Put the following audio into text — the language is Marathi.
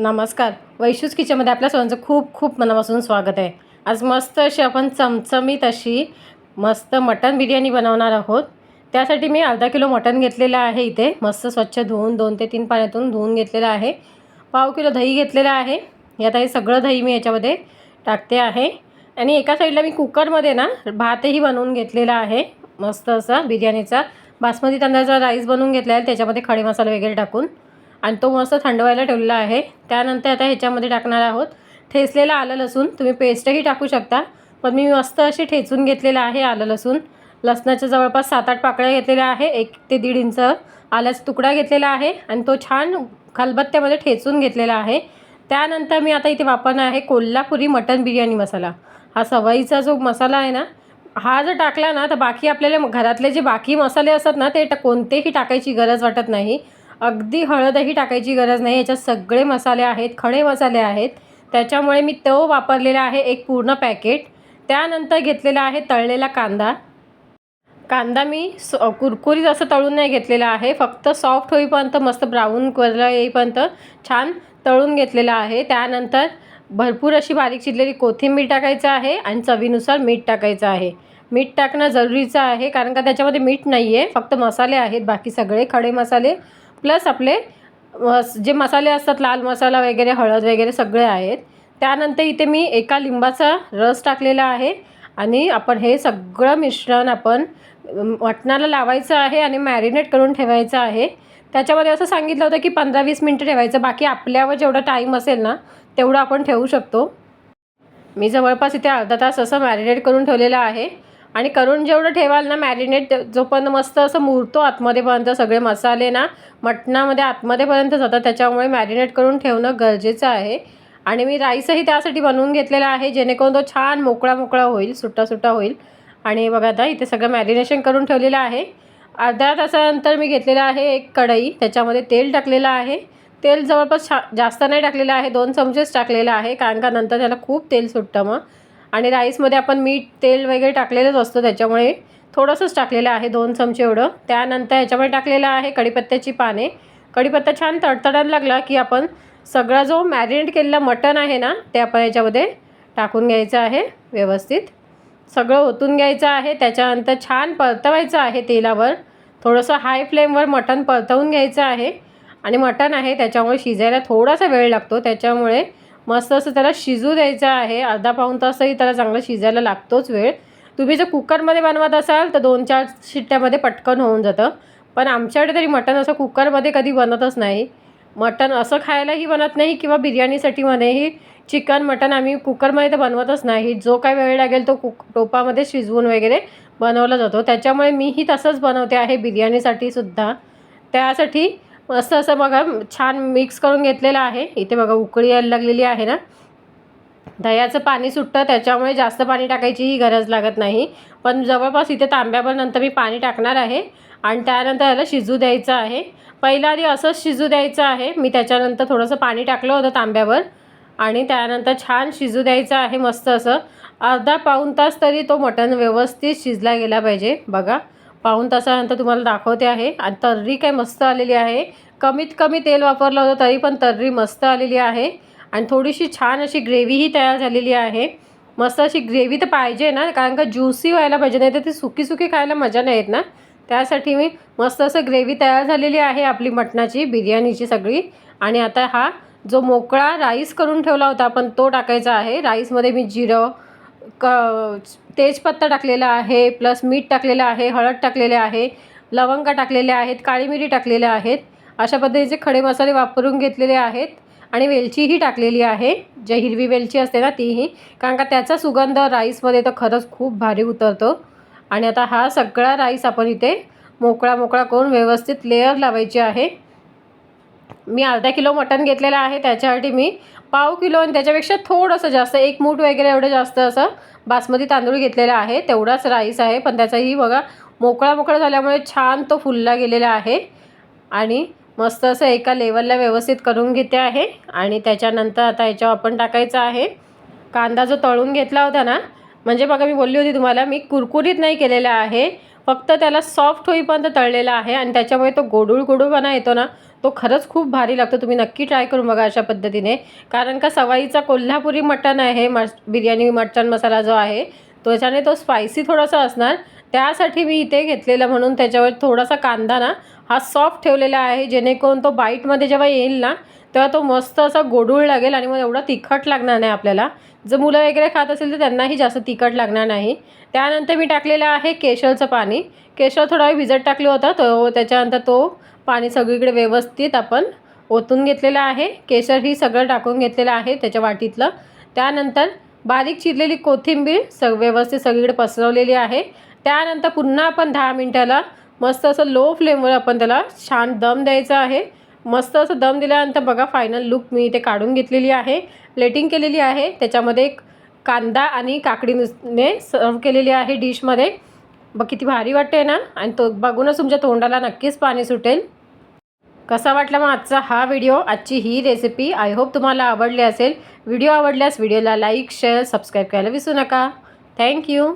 नमस्कार. वैशूज किचनमध्ये आपल्या सर्वांचं खूप खूप मनापासून स्वागत आहे. आज मस्त अशी आपण चमचमीत अशी मस्त मटन बिर्याणी बनवणार आहोत. त्यासाठी मी अर्धा किलो मटन घेतलेलं आहे इथे. मस्त स्वच्छ धुवून दोन ते तीन पाण्यातून धुवून घेतलेलं आहे. पाव किलो दही घेतलेलं आहे. यात हे सगळं दही मी याच्यामध्ये टाकते आहे. आणि एका साईडला मी कुकरमध्ये ना भातही बनवून घेतलेला आहे. मस्त असा बिर्याणीचा. बासमती तांदळाचा राईस बनवून घेतला आहे. त्याच्यामध्ये खडे मसाले वगैरे टाकून. आणि तो मस्त थंड व्हायला ठेवलेला आहे. त्यानंतर आता ह्याच्यामध्ये टाकणार आहोत. ठेचलेलं आलं लसूण. तुम्ही पेस्टही टाकू शकता. पण मी मस्त अशी ठेचून घेतलेलं आहे आलं लसूण. लसणाच्या जवळपास सात आठ पाकळ्या घेतलेल्या आहे. एक ते दीड इंच आल्याचा तुकडा घेतलेला आहे. आणि तो छान खलबत्त्यामध्ये ठेचून घेतलेला आहे. त्यानंतर मी आता इथे वापरणार आहे कोल्हापुरी मटन बिर्याणी मसाला. हा सवयीचा जो मसाला आहे ना हा जर टाकला ना तर बाकी आपल्याला घरातले जे बाकी मसाले असतात ना ते कोणतेही टाकायची गरज वाटत नाही. अगदी हळदही टाकायची गरज नाही. याच्यात सगळे मसाले आहेत खडे मसाले आहेत. त्याच्यामुळे मी तो वापरलेला आहे एक पूर्ण पॅकेट. त्यानंतर घेतलेला आहे तळलेला कांदा. कांदा मी स कुरकुरीत असं तळून नाही घेतलेला आहे. फक्त सॉफ्ट होईपर्यंत मस्त ब्राऊन कलर येईपर्यंत छान तळून घेतलेला आहे. त्यानंतर भरपूर अशी बारीक चिरलेली कोथिंबीर टाकायचं आहे आणि चवीनुसार मीठ टाकायचं आहे. मीठ टाकणं जरुरीचं आहे कारण का त्याच्यामध्ये मीठ नाही आहे फक्त मसाले आहेत बाकी सगळे खडे मसाले. प्लस आपले जे मसाले असतात लाल मसाला वगैरे हळद वगैरे सगळे आहेत. त्यानंतर इथे मी एका लिंबाचा रस टाकलेला आहे आणि आपण हे सगळं मिश्रण आपण मटणाला लावायचं आहे आणि मॅरिनेट करून ठेवायचं आहे. त्याच्यामध्ये असं सांगितलं होतं की पंधरा वीस मिनटं ठेवायचं. बाकी आपल्यावर जेवढा टाईम असेल ना तेवढं आपण ठेवू शकतो. मी जवळपास इथे अर्धा तास असं मॅरिनेट करून ठेवलेलं आहे. आणि करून जेवढं ठेवाल ना मॅरिनेट जोपर्यंत मस्त असं मुरतो आतमध्येपर्यंत सगळे मसाले ना मटणामध्ये आतमध्येपर्यंत जातात त्याच्यामुळे मॅरिनेट करून ठेवणं गरजेचं आहे. आणि मी राईसही त्यासाठी बनवून घेतलेला आहे जेणेकरून तो छान मोकळा मोकळा होईल सुट्टा सुट्टा होईल. आणि बघा आता इथे सगळं मॅरिनेशन करून ठेवलेलं आहे. अर्ध्या तासानंतर मी घेतलेलं आहे एक कढई त्याच्यामध्ये तेल टाकलेलं आहे. तेल जवळपास छा जास्त नाही टाकलेलं आहे दोन चमचेच टाकलेलं आहे कारण का नंतर त्याला खूप तेल सुटतं मग. आणि राईसमध्ये आपण मीठ तेल वगैरे टाकलेलंच असतं त्याच्यामुळे थोडंसंच टाकलेलं आहे दोन चमचे एवढं. त्यानंतर ह्याच्यामध्ये टाकलेलं आहे कढीपत्त्याची पाने. कढीपत्ता छान तडतडायला लागला की आपण सगळा जो मॅरिनेट केलेला मटण आहे ना ते आपण याच्यामध्ये टाकून घ्यायचं आहे व्यवस्थित. सगळं ओतून घ्यायचं आहे त्याच्यानंतर छान परतवायचं आहे तेलावर. थोडंसं हाय फ्लेमवर मटण परतवून घ्यायचं आहे. आणि मटण आहे त्याच्यामुळे शिजायला थोडासा वेळ लागतो त्याच्यामुळे मस्त असं त्याला शिजू द्यायचं आहे. अर्धा पाऊण तासही त्याला चांगलं शिजायला लागतोच वेळ. तुम्ही जर कुकरमध्ये बनवत असाल तर दोन चार शिट्ट्यामध्ये पटकन होऊन जातं. पण आमच्याकडे तरी मटण असं कुकरमध्ये कधी बनतच नाही. मटण असं खायलाही बनत नाही किंवा बिर्याणीसाठी मध्येही चिकन मटण आम्ही कुकरमध्ये तर बनवतच नाही. जो काय वेळ लागेल तो कुक टोपामध्ये शिजवून वगैरे बनवला जातो. त्याच्यामुळे मीही तसंच बनवते आहे बिर्याणीसाठी सुद्धा. त्यासाठी मस्त असं बघा छान मिक्स करून घेतलेलं आहे. इथे बघा उकळी यायला लागलेली आहे ना. दह्याचं पाणी सुटतं त्याच्यामुळे जास्त पाणी टाकायचीही गरज लागत नाही. पण जवळपास इथे तांब्यावर नंतर मी पाणी टाकणार आहे. आणि त्यानंतर याला शिजू द्यायचं आहे. पहिला आधी असंच शिजू द्यायचं आहे. मी त्याच्यानंतर थोडंसं पाणी टाकलं होतं तांब्यावर. आणि त्यानंतर छान शिजू द्यायचं आहे मस्त असं. अर्धा पाऊण तास तरी तो मटण व्यवस्थित शिजला गेला पाहिजे. बघा. पाऊण तासानंतर तुम्हाला दाखवते आहे. आणि तर्री काय मस्त आलेली आहे. कमीत कमी तेल वापरलं होतं तरी पण तर्री मस्त आलेली आहे. आणि थोडीशी छान अशी ग्रेव्हीही तयार झालेली आहे. मस्त अशी ग्रेव्ही तर पाहिजे ना कारण का ज्युसी व्हायला पाहिजे नाही तर ती सुकी सुकी खायला मजा नाही येत ना. त्यासाठी मी मस्त असं ग्रेव्ही तयार झालेली आहे आपली मटणाची बिर्याणीची सगळी. आणि आता हा जो मोकळा राईस करून ठेवला होता आपण तो टाकायचा आहे. राईसमध्ये मी जिरं क तेजपत्ता टाकलेला आहे प्लस मीठ टाकलेलं आहे हळद टाकलेले आहे लवंगा टाकलेल्या आहेत काळी मिरी टाकलेल्या आहेत. अशा पद्धतीचे खडे मसाले वापरून घेतलेले आहेत आणि वेलचीही टाकलेली आहे. जे हिरवी वेलची असते ना तीही. कारण का त्याचा सुगंध राईसमध्ये तर खरंच खूप भारी उतरतो. आणि आता हा सगळा राईस आपण इथे मोकळा मोकळा करून व्यवस्थित लेअर लावायची आहे. मी अर्धा किलो मटण घेतलेलं आहे त्याच्यासाठी मी पाव किलो आणि त्याच्यापेक्षा थोडंसं जास्त एक मूठ वगैरे एवढं जास्त असं बासमती तांदूळ घेतलेला आहे. तेवढाच राईस आहे पण त्याचाही बघा मोकळा मोकळा झाल्यामुळे छान तो फुलला गेलेला आहे. आणि मस्त असं एका लेवलला व्यवस्थित करून घेते आहे. आणि त्याच्यानंतर आता याच्यावर आपण टाकायचं आहे. कांदा जो तळून घेतला होता ना म्हणजे बघा मी बोलली होती तुम्हाला मी कुरकुरीत नाही केलेला आहे. फक्त त्याला सॉफ्ट होईपर्यंत तळलेला आहे आणि त्याच्यामुळे तो गोडूळ गोडूळपणा येतो ना तो खरंच खूप भारी लागतो. तुम्ही नक्की ट्राय करून बघा अशा पद्धतीने. कारण का सवाईचा कोल्हापुरी मटण आहे मस बिर्याणी मटण मसाला जो आहे त्याच्याने तो स्पायसी थोडासा असणार. त्यासाठी मी इथे घेतलेलं म्हणून त्याच्यावर थोडासा कांदा ना हा सॉफ्ट ठेवलेला आहे. जेणेकरून तो बाईटमध्ये जेव्हा येईल ना तेव्हा तो मस्त असा गोडूळ लागेल आणि मग एवढा तिखट लागणार नाही आपल्याला. जर मुलं वगैरे खात असेल तर त्यांनाही जास्त तिखट लागणार नाही. त्यानंतर मी टाकलेलं आहे केशरचं पाणी. केशर थोडा वेळ भिजत टाकलं होतं तो त्याच्यानंतर तो पाणी सगळीकडे व्यवस्थित आपण ओतून घेतलेलं आहे. केशर ही सगळं टाकून घेतलेलं आहे त्याच्या वाटीतलं. त्यानंतर बारीक चिरलेली कोथिंबीर सग व्यवस्थित सगळीकडे पसरवलेली आहे. त्यानंतर पुन्हा आपण दहा मिनटाला मस्त असं लो फ्लेमवर आपण त्याला छान दम द्यायचा आहे. मस्त असं दम दिल्यानंतर बघा फायनल लुक मी इथे काढून घेतलेली आहे. प्लेटिंग केलेली आहे. त्याच्यामध्ये एक कांदा आणि काकडीने सर्व केलेली आहे डिशमध्ये बघ किती भारी वाटते ना? आणि तो बघूनच तुमच्या तोंडाला नक्कीच पाणी सुटेल. कसा वाटला मग आजचा हा व्हिडिओ आजची ही रेसिपी आय होप तुम्हाला आवडली असेल. व्हिडिओ आवडल्यास व्हिडिओला लाईक शेअर सबस्क्राईब करायला विसरू नका. थँक्यू